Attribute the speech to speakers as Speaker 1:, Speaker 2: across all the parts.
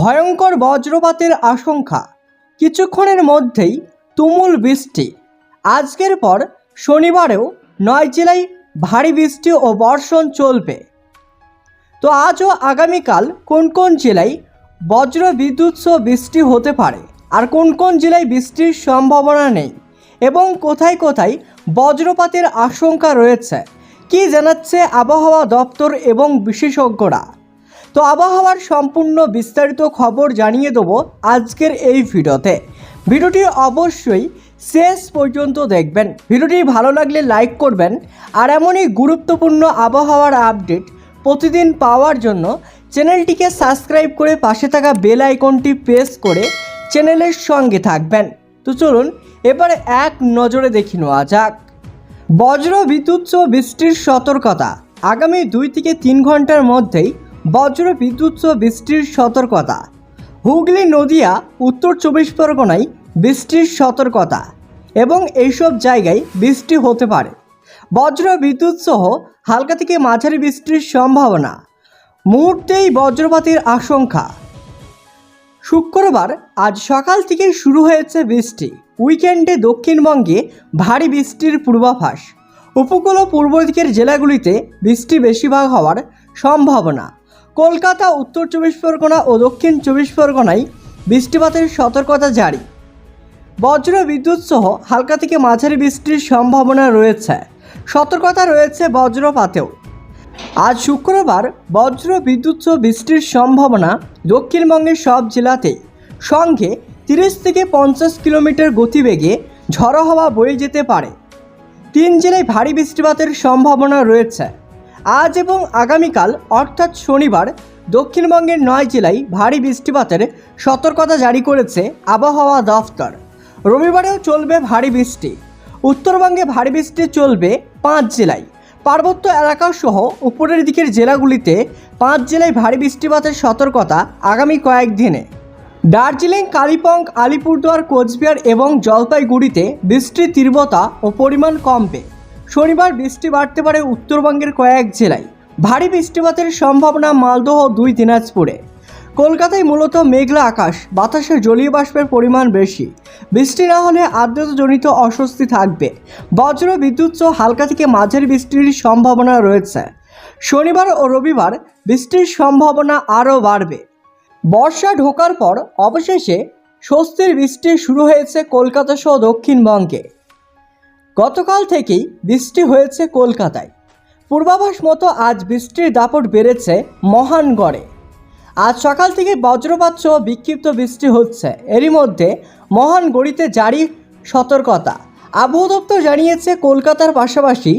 Speaker 1: ভয়ঙ্কর বজ্রপাতের আশঙ্কা কিছুক্ষণের মধ্যেই তুমুল বৃষ্টি আজকের পর শনিবারেও নয় জেলায় ভারী বৃষ্টি ও বর্ষণ চলবে তো আজ ও আগামীকাল কোন কোন জেলায় বজ্র বিদ্যুৎ সহ বৃষ্টি হতে পারে আর কোন কোন জেলায় বৃষ্টির সম্ভাবনা নেই এবং কোথায় কোথায় বজ্রপাতের আশঙ্কা রয়েছে কি জানাচ্ছে আবহাওয়া দপ্তর এবং বিশেষজ্ঞরা তো আবহাওয়ার সম্পূর্ণ বিস্তারিত খবর জানিয়ে দেবো আজকের এই ভিডিওতে ভিডিওটি অবশ্যই শেষ পর্যন্ত দেখবেন ভিডিওটি ভালো লাগলে লাইক করবেন আর এমনই গুরুত্বপূর্ণ আবহাওয়ার আপডেট প্রতিদিন পাওয়ার জন্য চ্যানেলটিকে সাবস্ক্রাইব করে পাশে থাকা বেল আইকনটি প্রেস করে চ্যানেলের সঙ্গে থাকবেন তো চলুন এবার এক নজরে দেখি নেওয়া যাক বজ্র বিদ্যুৎ বৃষ্টির সতর্কতা আগামী দুই থেকে তিন ঘন্টার মধ্যেই বজ্র বিদ্যুৎ বৃষ্টির সতর্কতা হুগলি নদিয়া উত্তর চব্বিশ পরগনায় বৃষ্টির সতর্কতা এবং এইসব জায়গায় বৃষ্টি হতে পারে বজ্র বিদ্যুৎ সহ হালকা থেকে মাঝারি বৃষ্টির সম্ভাবনা মুহূর্তেই বজ্রপাতের আশঙ্কা শুক্রবার আজ সকাল থেকে শুরু হয়েছে বৃষ্টি উইকেন্ডে দক্ষিণবঙ্গে ভারী বৃষ্টির পূর্বাভাস উপকূল ও পূর্ব দিকের জেলাগুলিতে বৃষ্টি বেশিরভাগ হওয়ার সম্ভাবনা কলকাতা উত্তর চব্বিশ পরগনা ও দক্ষিণ চব্বিশ পরগনায় বৃষ্টিপাতের সতর্কতা জারি বজ্র বিদ্যুৎ সহ হালকা থেকে মাঝারি বৃষ্টির সম্ভাবনা রয়েছে সতর্কতা রয়েছে বজ্রপাতেও আজ শুক্রবার বজ্র বিদ্যুৎ সহ বৃষ্টির সম্ভাবনা দক্ষিণবঙ্গের সব জেলাতেই সঙ্গে তিরিশ থেকে পঞ্চাশ কিলোমিটার গতিবেগে ঝড়ো হওয়া বয়ে যেতে পারে তিন জেলায় ভারী বৃষ্টিপাতের সম্ভাবনা রয়েছে আজ এবং আগামীকাল অর্থাৎ শনিবার দক্ষিণবঙ্গের নয় জেলায় ভারী বৃষ্টিপাতের সতর্কতা জারি করেছে আবহাওয়া দফতর রবিবারেও চলবে ভারী বৃষ্টি উত্তরবঙ্গে ভারী বৃষ্টি চলবে পাঁচ জেলায় পার্বত্য এলাকাসহ উপরের দিকের জেলাগুলিতে পাঁচ জেলায় ভারী বৃষ্টিপাতের সতর্কতা আগামী কয়েকদিনে দার্জিলিং কালিম্পং আলিপুরদুয়ার কোচবিহার এবং জলপাইগুড়িতে বৃষ্টির তীব্রতা ও পরিমাণ কমবে শনিবার বৃষ্টি বাড়তে পারে উত্তরবঙ্গের কয়েক জেলায় ভারী বৃষ্টিপাতের সম্ভাবনা মালদহ দুই দিনাজপুরে কলকাতায় মূলত মেঘলা আকাশ বাতাসে জলীয় বাষ্পের পরিমাণ বেশি বৃষ্টি না হলে আর্দ্রতাজনিত অস্বস্তি থাকবে বজ্র বিদ্যুৎ সহ হালকা থেকে মাঝের বৃষ্টির সম্ভাবনা রয়েছে শনিবার ও রবিবার বৃষ্টির সম্ভাবনা আরও বাড়বে বর্ষা ঢোকার পর অবশেষে স্বস্তির বৃষ্টি শুরু হয়েছে কলকাতা সহ দক্ষিণবঙ্গে গতকাল থেকেই বৃষ্টি হয়েছে কলকাতায় পূর্বাভাস মতো আজ বৃষ্টির দাপট বেড়েছে মহানগড়ে আজ সকাল থেকে বজ্রপাত সহ বিক্ষিপ্ত বৃষ্টি হচ্ছে এরই মধ্যে মহানগড়িতে জারি সতর্কতা আবহাওয়া দপ্তর জানিয়েছে কলকাতার পাশাপাশি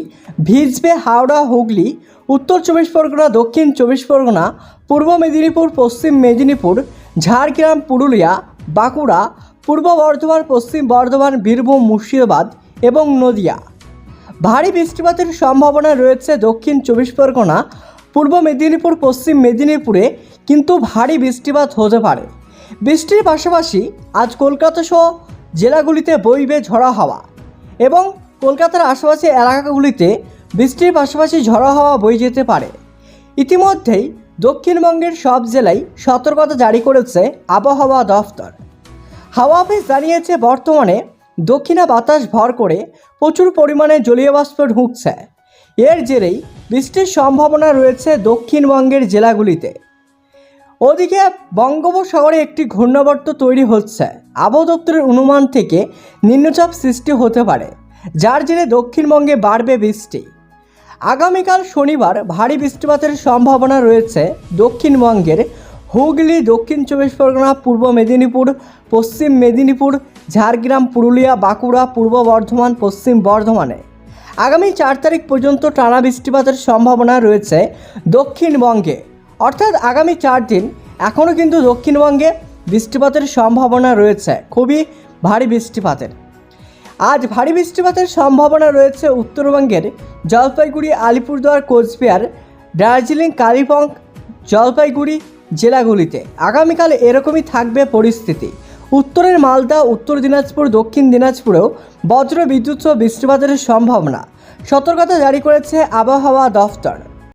Speaker 1: ভিজবে হাওড়া হুগলি উত্তর চব্বিশ পরগনা দক্ষিণ চব্বিশ পরগনা পূর্ব মেদিনীপুর পশ্চিম মেদিনীপুর ঝাড়গ্রাম পুরুলিয়া বাঁকুড়া পূর্ব বর্ধমান পশ্চিম বর্ধমান বীরভূম মুর্শিদাবাদ এবং নদিয়া ভারী বৃষ্টিপাতের সম্ভাবনা রয়েছে দক্ষিণ চব্বিশ পরগনা পূর্ব মেদিনীপুর পশ্চিম মেদিনীপুরে কিন্তু ভারী বৃষ্টিপাত হতে পারে বৃষ্টির পাশাপাশি আজ কলকাতা সহ জেলাগুলিতে বইবে ঝড়া হাওয়া এবং কলকাতার আশেপাশে এলাকাগুলিতে বৃষ্টির পাশাপাশি ঝরা হাওয়া বয়ে যেতে পারে ইতিমধ্যেই দক্ষিণবঙ্গের সব জেলায় সতর্কতা জারি করেছে আবহাওয়া দফতর হাওয়া অফিস জানিয়েছে বর্তমানে দক্ষিণা বাতাস ভর করে প্রচুর পরিমাণে জলীয় বাষ্প ঢুকছে এর জেরেই বৃষ্টির সম্ভাবনা রয়েছে দক্ষিণবঙ্গের জেলাগুলিতে ওদিকে বঙ্গোপসাগরে একটি ঘূর্ণাবর্ত তৈরি হচ্ছে আবহদপ্তরের অনুমান থেকে নিম্নচাপ সৃষ্টি হতে পারে যার জেরে দক্ষিণবঙ্গে বাড়বে বৃষ্টি আগামীকাল শনিবার ভারী বৃষ্টিপাতের সম্ভাবনা রয়েছে দক্ষিণবঙ্গের হুগলি দক্ষিণ চব্বিশ পরগনা পূর্ব মেদিনীপুর পশ্চিম মেদিনীপুর ঝাড়গ্রাম পুরুলিয়া বাঁকুড়া পূর্ব বর্ধমান পশ্চিম বর্ধমানে আগামী চার তারিখ পর্যন্ত টানা বৃষ্টিপাতের সম্ভাবনা রয়েছে দক্ষিণবঙ্গে অর্থাৎ আগামী চার দিন এখনও কিন্তু দক্ষিণবঙ্গে বৃষ্টিপাতের সম্ভাবনা রয়েছে খুবই ভারী বৃষ্টিপাতের আজ ভারী বৃষ্টিপাতের সম্ভাবনা রয়েছে উত্তরবঙ্গের জলপাইগুড়ি আলিপুরদুয়ার কোচবিহার দার্জিলিং কালিম্পং জলপাইগুড়ি জেলাগুলিতে আগামীকাল এরকমই থাকবে পরিস্থিতি উত্তরের মালদা উত্তর দিনাজপুর দক্ষিণ দিনাজপুরেও বজ্র বিদ্যুৎ সহ বৃষ্টিপাতের সম্ভাবনা সতর্কতা জারি করেছে আবহাওয়া দফতর